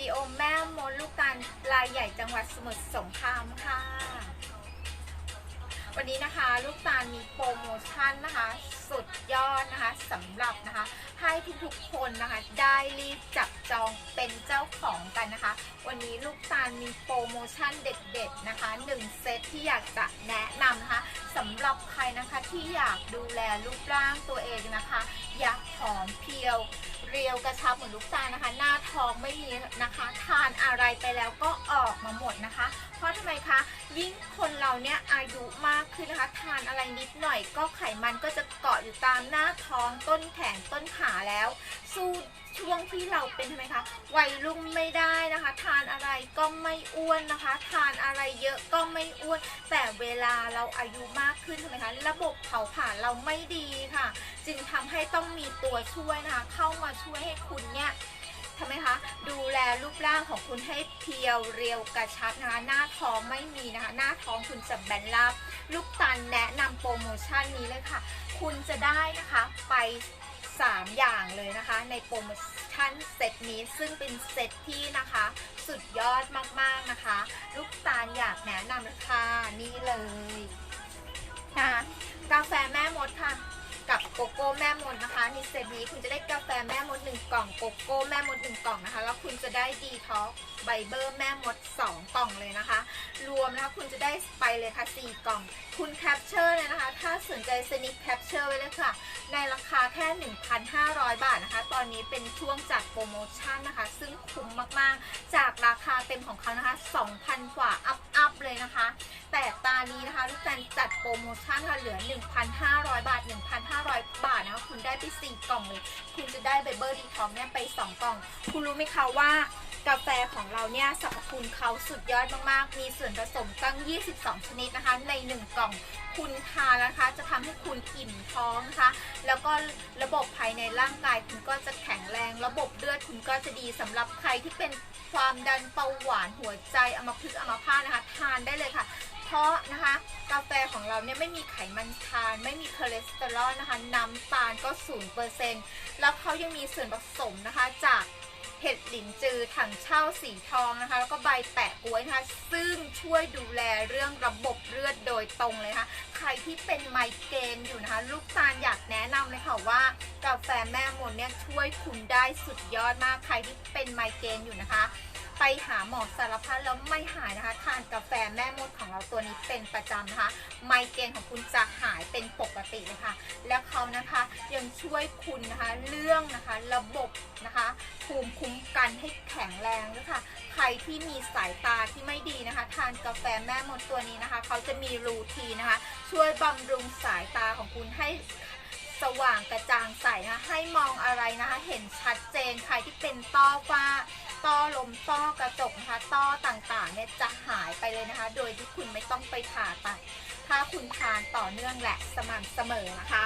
ค่ะซีโอแม่มดลูกตาลายใหญ่จังหวัดสมุทรสงครามค่ะ วันนี้นะคะลูกตาลมีโปรโมชั่นนะคะ สุดยอดนะคะสำหรับนะคะ ให้ทุกๆคนนะคะ ได้รีบจับจองเป็นเจ้าของกันนะคะ วันนี้ลูกตาลมีโปรโมชั่นเด็ดๆนะคะ 1 เซตที่อยากจะแนะนำนะคะสำหรับใครนะคะที่อยากดูแลรูปร่างตัวเองนะคะ อยากผอมเพรียวเรียวกระชับเหมือนลูกตาลนะคะ หน้าท้องไม่มีนะคะ ทานอะไรไปแล้วก็ออกมาหมดนะคะ เพราะทำไมคะ ยิ่งคนเราเนี่ยอายุมากขึ้นนะคะ ทานอะไรนิดหน่อยก็ไขมันก็จะเกาะอยู่ตามหน้าท้องต้นแขนต้นขาแล้ว สู้ช่วงที่เราเป็นทำไมคะวัยรุ่นไม่ได้นะคะ ทานอะไรก็ไม่อ้วนนะคะ ทานอะไรเยอะก็ไม่อ้วน แต่เวลาเราอายุมากขึ้นทำไมคะระบบเผาผลาญเราไม่ดีค่ะ จึงทำให้ต้องมีตัวช่วยนะคะ เข้ามาช่วยให้คุณเนี่ยทำไมคะดูแลรูปร่างของคุณให้เพียวเรียวกระชับนะคะหน้าท้องไม่มีนะคะ หน้าท้องคุณจะแบนราบลูกตาลแนะนำโปรโมชั่นนี้เลยค่ะ คุณจะได้นะคะไป 3 อย่างเลยนะคะ ในโปรโมชั่นเซตนี้ซึ่งเป็นเซตที่นะคะ สุดยอดมากๆนะคะ ลูกตาลอยากแนะนำเลยค่ะนี่เลยนะกาแฟแม่มดค่ะ กับโกโก้แม่มดนะคะในเซตนี้คุณจะได้กาแฟแม่มดหนึ่งกล่องโกโก้แม่มดหนึ่งกล่องนะคะ แล้วคุณจะได้ดีท็อกไบเบอร์แม่มดสองกล่องเลยนะคะ รวมนะคะคุณจะได้ไปเลยค่ะสี่กล่อง คุณแคปเจอร์เลยนะคะ ถ้าสนใจสนิคแคปเจอร์ไว้เลยค่ะ ในราคาแค่ 1,500 บาทนะคะ ตอนนี้เป็นช่วงจัดโปรโมชั่นนะคะ ซึ่งคุ้มมากๆ จากราคาเต็มของเขานะคะ 2,000 กว่าอัพอัพเลยนะคะ แต่ตานี้นะคะลูกการจัดโปรโมชั่นค่ะเหลือ 1,500 บาท 1,500บาทนะคะคุณได้ไป 4 กล่องเลย คุณจะได้ไบเบอร์ดีทองเนี่ยไป 2 กล่อง คุณรู้ไหมคะว่ากาแฟของเราเนี่ยสรรพคุณเขาสุดยอดมาก ๆ มีส่วนผสมตั้ง 22 ชนิดนะคะ ใน 1 กล่องคุณทานนะคะ จะทำให้คุณอิ่มท้องนะคะ แล้วก็ระบบภายในร่างกายคุณก็จะแข็งแรง ระบบเลือดคุณก็จะดีสำหรับใครที่เป็นความดันเบาหวานหัวใจอัมพฤกษ์อัมพาตนะคะ ทานได้เลยค่ะ เพราะนะคะ กาแฟของเราเนี่ยไม่มีไขมันทาน ไม่มีคอเลสเตอรอลนะคะ น้ำตาลก็ 0%แล้วเขายังมีส่วนผสมนะคะจากเห็ดหลินจือถังเช่าสีทองนะคะ แล้วก็ใบแปะกล้วยนะคะซึ่งช่วยดูแลเรื่องระบบเลือดโดยตรงเลยค่ะใครที่เป็นไมเกรนอยู่นะคะ ลูกตาลอยากแนะนำเลยค่ะว่ากาแฟแม่มนเนี่ยช่วยคุณได้สุดยอดมากใครที่เป็นไมเกรนอยู่นะคะ ไปหาหมอสารพัดแล้วไม่หายนะคะทานกาแฟแม่มดของเราตัวนี้เป็นประจำนะคะ ไมเกรนของคุณจะหายเป็นปกติเลยค่ะ แล้วเขานะคะยังช่วยคุณนะคะ เรื่องนะคะระบบนะคะภูมิคุ้มกันให้แข็งแรงด้วยค่ะ ใครที่มีสายตาที่ไม่ดีนะคะ ทานกาแฟแม่มดตัวนี้นะคะ เขาจะมีรูทีนนะคะ ช่วยบำรุงสายตาของคุณให้สว่างกระจ่างใสนะคะให้มองอะไรนะคะ เห็นชัดเจนใครที่เป็นต้อฟ้า ต้อลมต้อกระจกนะคะต้อต่างๆเนี่ยจะหายไปเลยนะคะ โดยที่คุณไม่ต้องไปผ่าตัดถ้าคุณทานต่อเนื่องและสม่ำเสมอนะคะ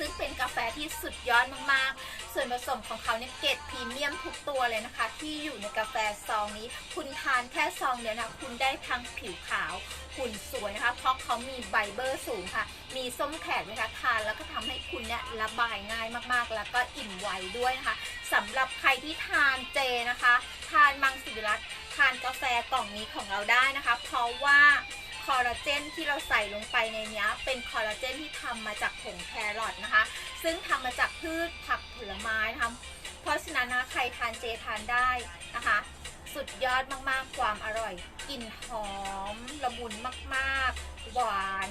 ซึ่งเป็นกาแฟที่สุดยอดมากๆ ส่วนผสมของเขาเนี่ยเกรดพรีเมียมทุกตัวเลยนะคะ ที่อยู่ในกาแฟซองนี้ คุณทานแค่ซองเดียวนะคุณได้ทั้งผิวขาวหุ่นสวยนะคะ เพราะเขามีไบเบอร์สูงค่ะ มีส้มแขกนะคะทานแล้วก็ทำให้คุณเนี่ยระบายง่ายมากๆ แล้วก็อิ่มไวด้วยนะคะสำหรับใครที่ทานเจนะคะ ทานมังสวิรัตทานกาแฟกล่องนี้ของเราได้นะคะ เพราะว่า อลลาเจนที่เราใส่ลงไปในนี้เป็นคอลลาเจนที่ทำมาจากผงแครอทนะคะ ซึ่งทำมาจากพืชผักผลไม้นะคะเพราะฉะนั้นนะใครทานเจทานได้นะคะ สุดยอดมากๆความอร่อยกลิ่นหอมละมุนมากๆ หวาน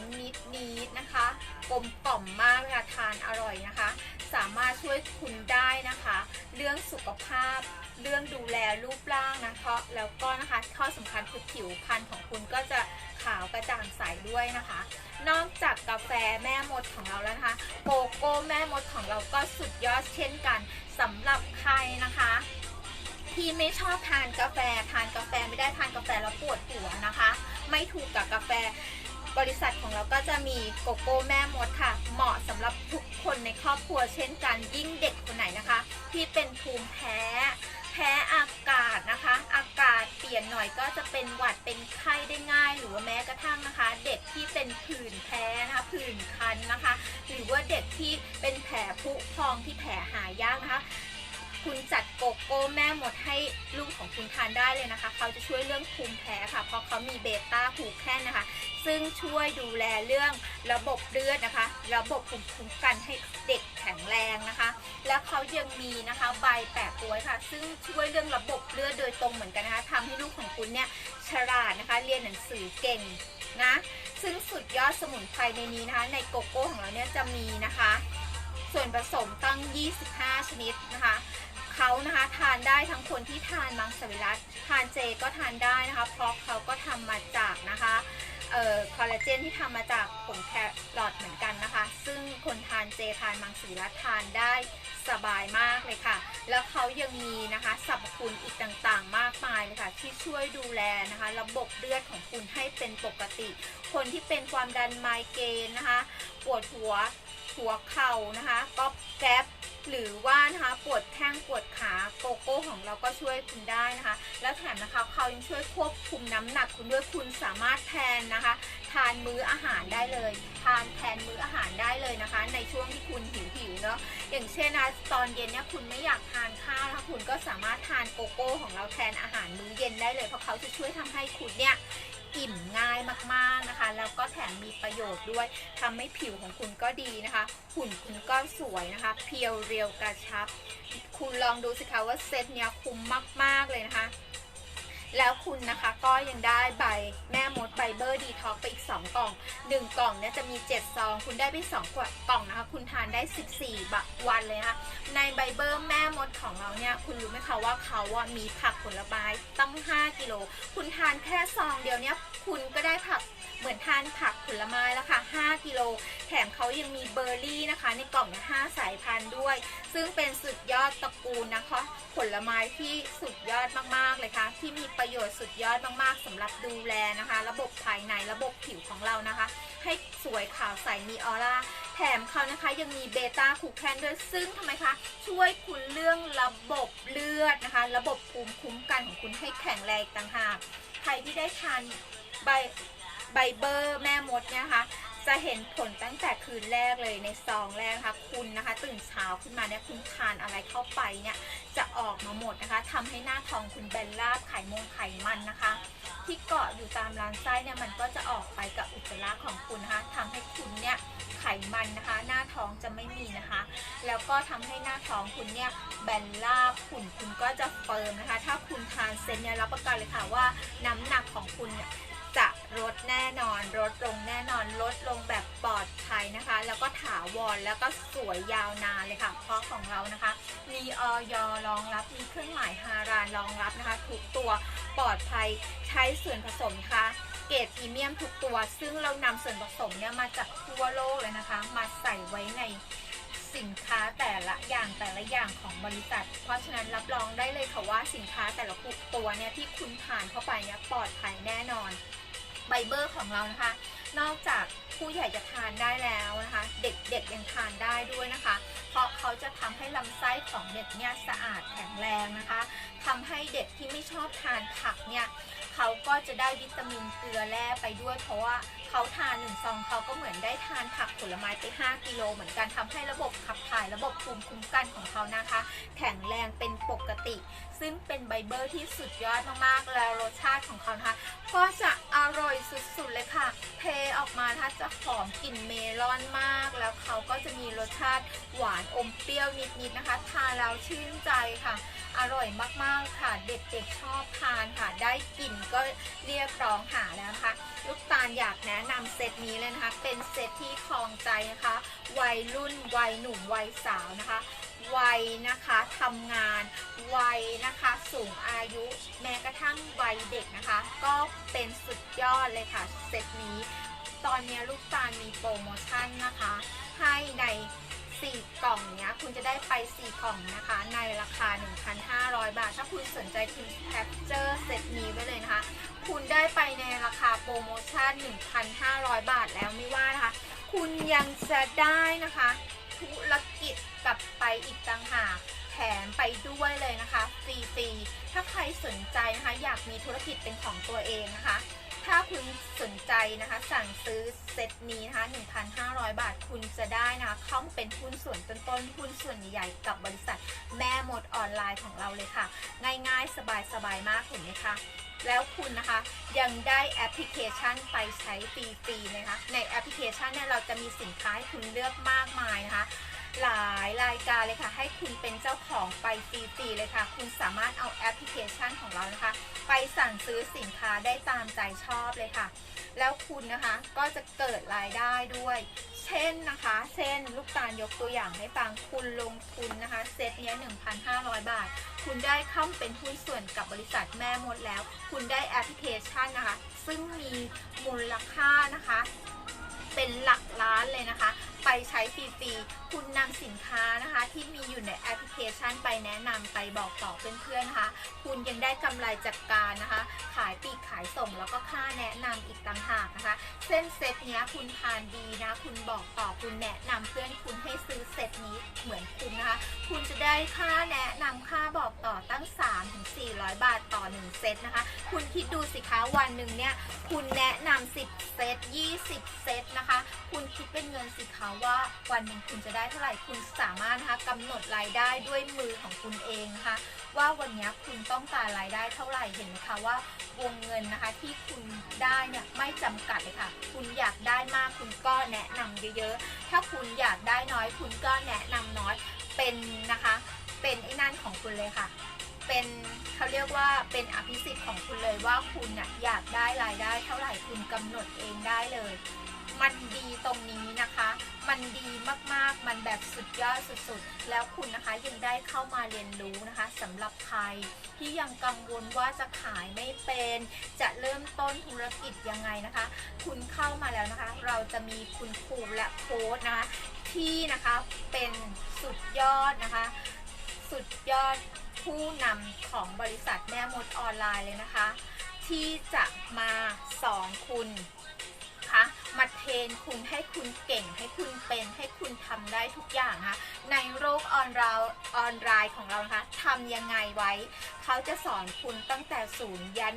นิดๆนะคะ กลมกล่อมมากเวลยค่ะทานอร่อยนะคะ สามารถช่วยคุณได้นะคะ เรื่องสุขภาพ เรื่องดูแลรูปร่างนะคะแล้วก็นะคะข้อสำคัญคือผิวพรรณของคุณก็จะขาวกระจ่างใสด้วยนะคะ นอกจากกาแฟแม่มดของเราแล้วนะคะโกโก้แม่มดของเราก็สุดยอดเช่นกันสำหรับใครนะคะที่ไม่ชอบทานกาแฟ ทานกาแฟไม่ได้ทานกาแฟแล้วปวดหัวนะคะ ไม่ถูกกับกาแฟ บริษัทของเราก็จะมีโกโก้แม่มดค่ะ เหมาะสำหรับทุกคนในครอบครัวเช่นกันยิ่งเด็กคนไหนนะคะ ที่เป็นภูมิแพ้ แพ้อากาศนะคะ อากาศเปลี่ยนหน่อยก็จะเป็นหวัดเป็นไข้ได้ง่าย หรือว่าแม้กระทั่งนะคะ เด็กที่เป็นผื่นแพ้นะคะผื่นคันนะคะ หรือว่าเด็กที่เป็นแผลผุพองที่แผลหายากนะคะ คุณจัดโกโก้แม่หมดให้ลูกของคุณทานได้เลยนะคะ เขาจะช่วยเรื่องภูมิแพ้ค่ะ เพราะเขามีเบต้าคูแคนนะคะ ซึ่งช่วยดูแลเรื่องระบบเลือดนะคะ ระบบภูมิคุ้มกันให้เด็กแข็งแรงนะคะ แล้วเขายังมีนะคะใบแปะป่วยค่ะ ซึ่งช่วยเรื่องระบบเลือดโดยตรงเหมือนกันนะคะทำให้ลูกของคุณเนี่ยฉลาดนะคะ เรียนหนังสือเก่งนะ ซึ่งสุดยอดสมุนไพรในนี้นะคะ ในโกโก้ของเราเนี่ยจะมีนะคะ ส่วนผสมตั้ง 25 ชนิดนะคะ เขานะคะทานได้ทั้งคนที่ทานมังสวิรัตทานเจก็ทานได้นะคะ เพราะเขาก็ทำมาจากนะคะเอ่อคอลลาเจนที่ทำมาจากผงแครอทเหมือนกันนะคะ ซึ่งคนทานเจทานมังสวิรัตทานได้สบายมากเลยค่ะ แล้วเขายังมีนะคะสรรพคุณอีกต่างๆ มากมายเลยค่ะ ที่ช่วยดูแลนะคะ ระบบเลือดของคุณให้เป็นปกติ คนที่เป็นความดันไมเกรนนะคะ ปวดหัว หัวเข่านะคะก็แก๊บหรือว่านะคะปวดแข้งปวดขาโกโก้ของเราก็ช่วยคุณได้นะคะ แล้วแถมนะคะเขายังช่วยควบคุมน้ำหนักคุณด้วยคุณสามารถแทนนะคะ ทานมื้ออาหารได้เลย ทานแทนมื้ออาหารได้เลยนะคะ ในช่วงที่คุณหิวหิวเนาะอย่างเช่นนะตอนเย็นเนี่ยคุณไม่อยากทานข้าวนะคะคุณก็สามารถทานโกโก้ของเราแทนอาหารมื้อเย็นได้เลยเพราะเขาจะช่วยทำให้คุณเนี่ย อิ่มง่ายมากๆนะคะ แล้วก็แถมมีประโยชน์ด้วยทำให้ผิวของคุณก็ดีนะคะ หุ่นคุณก็สวยนะคะ เพียวเรียวกระชับ คุณลองดูสิคะว่าเซตเนี้ยคุ้มมากๆเลยนะคะ แล้วคุณนะคะก็ยังได้ใบแม่มดไบเบอร์ดีท็อกไปอีก 2 กล่อง 1 กล่องเนี่ยจะมี 7 ซอง คุณได้ไป 2 กล่องนะคะ คุณทานได้ 14บะวันเลยนะคะ ในไบเบอร์แม่มดของเราเนี่ย คุณรู้ไหมคะว่าเขาว่ามีผักผลไม้ตั้ง 5 กิโล คุณทานแค่ซองเดียวเนี่ย คุณก็ได้ผักเหมือนทานผักผลไม้แล้วค่ะ 5 กิโล แถมเขายังมีเบอร์รี่นะคะ ในกล่องเนี่ย5สายพันธุ์ด้วย ซึ่งเป็นสุดยอดตระกูลนะคะ ผลไม้ที่สุดยอดมากๆเลยค่ะ ที่มีประโยชน์สุดยอดมากๆสำหรับดูแลนะคะ ระบบภายในระบบผิวของเรานะคะ ให้สวยขาวใสมีออร่าแถมเขานะคะยังมีเบต้าคูแคนด้วยซึ่งทำไมคะช่วยคุณเรื่องระบบเลือดนะคะ ระบบภูมิคุ้มกันของคุณให้แข็งแรงต่างหากใครที่ได้ทานใบ ใบเบอร์แม่มดเนี่ยนะคะ จะเห็นผลตั้งแต่คืนแรกเลยในซองแรกนะคะ คุณนะคะ ตื่นเช้าขึ้นมาเนี่ยคุณทานอะไรเข้าไปเนี่ยจะออกมาหมดนะคะทำให้หน้าท้องคุณแบนราบไขมงไขมันนะคะ ที่เกาะอยู่ตามลำไส้เนี่ยมันก็จะออกไปกับอุจจาระของคุณนะคะทำให้คุณเนี่ยไขมันนะคะ หน้าท้องจะไม่มีนะคะ แล้วก็ทำให้หน้าท้องคุณเนี่ยแบนราบหุ่นคุณก็จะเฟิร์มนะคะ ถ้าคุณทานเซนเนี่ยรับประกันเลยค่ะว่าน้ำหนักของคุณเนี่ย ลดแน่นอนลดลงแน่นอนลดลงแบบปลอดภัยนะคะ แล้วก็ถาวรแล้วก็สวยยาวนานเลยค่ะ เพราะของเรานะคะ มีออยรองรับมีเครื่องหมายฮารานรองรับนะคะ ทุกตัวปลอดภัยใช้ส่วนผสมนะคะเกรดพรีเมียมทุกตัว ซึ่งเรานำส่วนผสมเนี่ยมาจากทั่วโลกเลยนะคะ มาใส่ไว้ในสินค้าแต่ละอย่างแต่ละอย่างของบริษัท เพราะฉะนั้นรับรองได้เลยค่ะว่าสินค้าแต่ละตัวเนี่ยที่คุณทานเข้าไปเนี่ยปลอดภัยแน่นอน ไบเบอร์ของเรานะคะ นอกจากผู้ใหญ่จะทานได้แล้วนะคะ เด็กๆยังทานได้ด้วยนะคะ เพราะเขาจะทำให้ลำไส้ของเด็กเนี่ยสะอาดแข็งแรงนะคะทำให้เด็กที่ไม่ชอบทานผักเนี่ยเขาก็จะได้วิตามินเกลือแร่ไปด้วยเพราะว่า เขาทานหนึ่งซองเขาก็เหมือนได้ทานผักผลไม้ไป 5 กิโล เหมือนกันทำให้ระบบขับถ่ายระบบภูมิคุ้มกันของเขานะคะ แข็งแรงเป็นปกติ ซึ่งเป็นไบเบอร์ที่สุดยอดมากๆ แล้วรสชาติของเขานะคะ ก็จะอร่อยสุดๆเลยค่ะ เทออกมานะคะจะหอมกลิ่นเมลอนมาก แล้วเขาก็จะมีรสชาติหวานอมเปรี้ยวนิดๆนะคะ ทานแล้วชื่นใจค่ะ อร่อยมากๆค่ะ เด็กๆชอบทานค่ะ ได้กลิ่นก็เรียกร้องหาแล้วนะคะ ลูกตาลอยากแนะนำเซตนี้เลยนะคะ เป็นเซตที่คลองใจนะคะ วัยรุ่น วัยหนุ่ม วัยสาวนะคะ วัยนะคะทำงาน วัยนะคะสูงอายุ แม้กระทั่งวัยเด็กนะคะ ก็เป็นสุดยอดเลยค่ะ เซตนี้ ตอนนี้ลูกตาลมีโปรโมชั่นนะคะ ให้ใน 4 กล่องเนี้ยคุณจะได้ไป 4 กล่องนะคะ ในราคา 1,500 บาท ถ้าคุณสนใจคุณแคปเจอร์เซตนี้ไว้เลยนะคะ คุณได้ไปในราคาโปรโมชั่น 1,500 บาทแล้วไม่ว่านะคะ คุณยังจะได้นะคะ ธุรกิจกลับไปอีกต่างหากแถมไปด้วยเลยนะคะฟรีๆถ้าใครสนใจนะคะ อยากมีธุรกิจเป็นของตัวเองนะคะ ถ้าคุณสนใจนะคะ สั่งซื้อเซตนี้นะคะ 1,500 บาทคุณจะได้นะคะ เข้าเป็นหุ้นส่วนต้นๆหุ้นส่วนใหญ่ๆกับบริษัทแม่หมดออนไลน์ของเราเลยค่ะ ง่ายๆ สบายๆ มากเห็นไหมคะแล้วคุณนะคะยังได้แอปพลิเคชันไปใช้ฟรีๆนะคะ ในแอปพลิเคชันเนี่ยเราจะมีสินค้าให้คุณเลือกมากมายนะคะ หลายรายการเลยค่ะ ให้คุณเป็นเจ้าของไปฟรีๆเลยค่ะ คุณสามารถเอาแอปพลิเคชันของเรานะคะ ไปสั่งซื้อสินค้าได้ตามใจชอบเลยค่ะ แล้วคุณนะคะก็จะเกิดรายได้ด้วย เช่นนะคะ เช่นลูกตาลยกตัวอย่างให้ฟังคุณลงทุนนะคะ เซตนี้1,500 บาท คุณได้เข้าเป็นหุ้นส่วนกับบริษัทแม่มดแล้ว คุณได้แอปพลิเคชันนะคะ ซึ่งมีมูลค่านะคะ เป็นหลักล้านเลยนะคะไปใช้ฟรีๆ คุณนำสินค้านะคะ ที่มีอยู่ในแอปพลิเคชันไปแนะนำไปบอกต่อเพื่อนๆนะคะ คุณยังได้กำไรจากการนะคะ ขายปีกขายส่งแล้วก็ค่าแนะนำอีกต่างหากนะคะ เส้นเซตเนี้ยคุณทานดีนะ คุณบอกต่อคุณแนะนำเพื่อนคุณให้ซื้อเซตนี้เหมือนคุณนะคะ คุณจะได้ค่าแนะนำค่าบอกต่อตั้ง3ถึง400 บาทต่อ 1 เซตนะคะ คุณคิดดูสิคะวันหนึ่งเนี่ยคุณแนะนำ10 เซต 20 เซตนะคะ คุณคิดเป็นเงินสิคะว่าวันหนึ่งคุณจะได้เท่าไหร่คุณสามารถนะคะกำหนดรายได้ด้วยมือของคุณเองนะคะ ว่าวันนี้คุณต้องการรายได้เท่าไหร่เห็นไหมคะว่าวงเงินนะคะที่คุณได้เนี่ยไม่จำกัดเลยค่ะ คุณอยากได้มากคุณก็แนะนำเยอะๆ ถ้าคุณอยากได้น้อยคุณก็แนะนำน้อยเป็นนะคะ เป็นไอ้นั่นของคุณเลยค่ะเป็นเขาเรียกว่าเป็นอภิสิทธิ์ของคุณเลยว่าคุณน่ะอยากได้รายได้เท่าไหร่คุณกำหนดเองได้เลย มันดีตรงนี้นะคะ มันดีมากๆ มันแบบสุดยอดสุดๆ แล้วคุณนะคะยังได้เข้ามาเรียนรู้นะคะสำหรับใครที่ยังกังวลว่าจะขายไม่เป็น จะเริ่มต้นธุรกิจยังไงนะคะ คุณเข้ามาแล้วนะคะ เราจะมีคุณครูและโค้ชนะคะที่นะคะเป็นสุดยอดนะคะ สุดยอดผู้นำของบริษัทแม่มดออนไลน์เลยนะคะ ที่จะมาสอนคุณ คะ มาเทรนคุณให้คุณเก่ง ให้คุณเป็นให้คุณทำได้ทุกอย่างนะคะในโลกออนไลน์ออนไลน์ของเรานะคะทำยังไงไว้ เขาจะสอนคุณตั้งแต่ศูนย์ยัน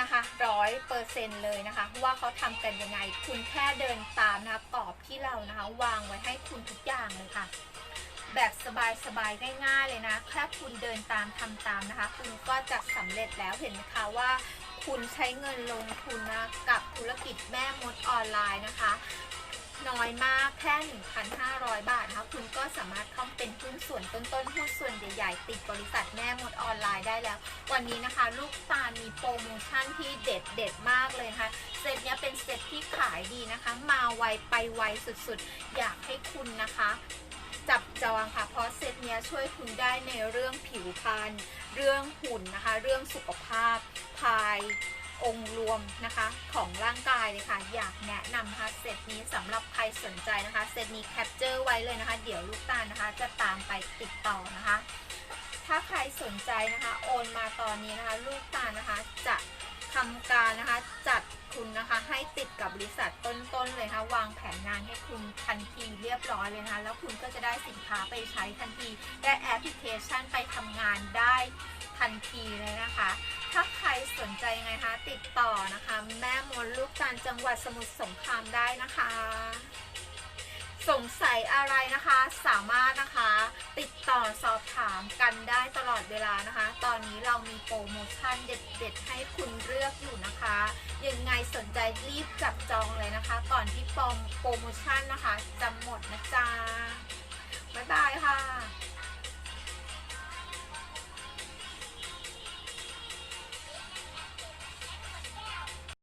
นะคะร้อยเปอร์เซ็นเลยนะคะ ว่าเขาทำกันยังไง คุณแค่เดินตามนะคะกรอบที่เรานะคะ วางไว้ให้คุณทุกอย่างเลยค่ะ แบบสบายๆง่ายๆเลยนะแค่คุณเดินตามทำตามนะคะ คุณก็จะสำเร็จแล้วเห็นไหมคะว่า คุณใช้เงินลงทุนนะกับธุรกิจแม่มดออนไลน์นะคะ น้อยมากแค่ 1,500 บาทนะคะคุณก็สามารถเข้าเป็นหุ้นส่วนต้นๆหุ้นส่วนใหญ่ๆติดบริษัทแม่มดออนไลน์ได้แล้ว วันนี้นะคะ ลูกตาลมีโปรโมชั่นที่เด็ดเด็ดๆมากเลยนะคะเซตเนี้ยเป็นเซตที่ขายดีนะคะ มาไวไปไวสุดๆ อยากให้คุณนะคะจับจองค่ะ เพราะเซตเนี้ยช่วยคุณได้ในเรื่องผิวพรรณ เรื่องหุ่นนะคะ เรื่องสุขภาพภายองค์รวมนะคะของร่างกายเลยค่ะอยากแนะนำค่ะเซตนี้สำหรับใครสนใจนะคะเซตนี้แคปเจอร์ไว้เลยนะคะ เดี๋ยวลูกตาลนะคะ จะตามไปติดต่อนะคะ ถ้าใครสนใจนะคะ โอนมาตอนนี้นะคะ ลูกตาลนะคะจะทำการนะคะจัด คุณนะคะ ให้ติดกับบริษัทต้นๆเลยค่ะวางแผนงานให้คุณทันทีเรียบร้อยเลยนะคะแล้วคุณก็จะได้สินค้าไปใช้ทันทีได้แอปพลิเคชันไปทำงานได้ทันทีเลยนะคะ ถ้าใครสนใจไงคะ ติดต่อนะคะ แม่มนลูกจันจังหวัดสมุทรสงครามได้นะคะ สงสัยอะไรนะคะ สามารถนะคะ ติดต่อสอบถามกันได้ตลอดเวลานะคะ ตอนนี้เรามีโปรโมชั่นเด็ดๆ ให้คุณเลือกอยู่นะคะ ยังไงสนใจรีบจับจองเลยนะคะ ก่อนที่โปรโมชั่นนะคะจะหมดนะจ๊ะบ๊ายบายค่ะ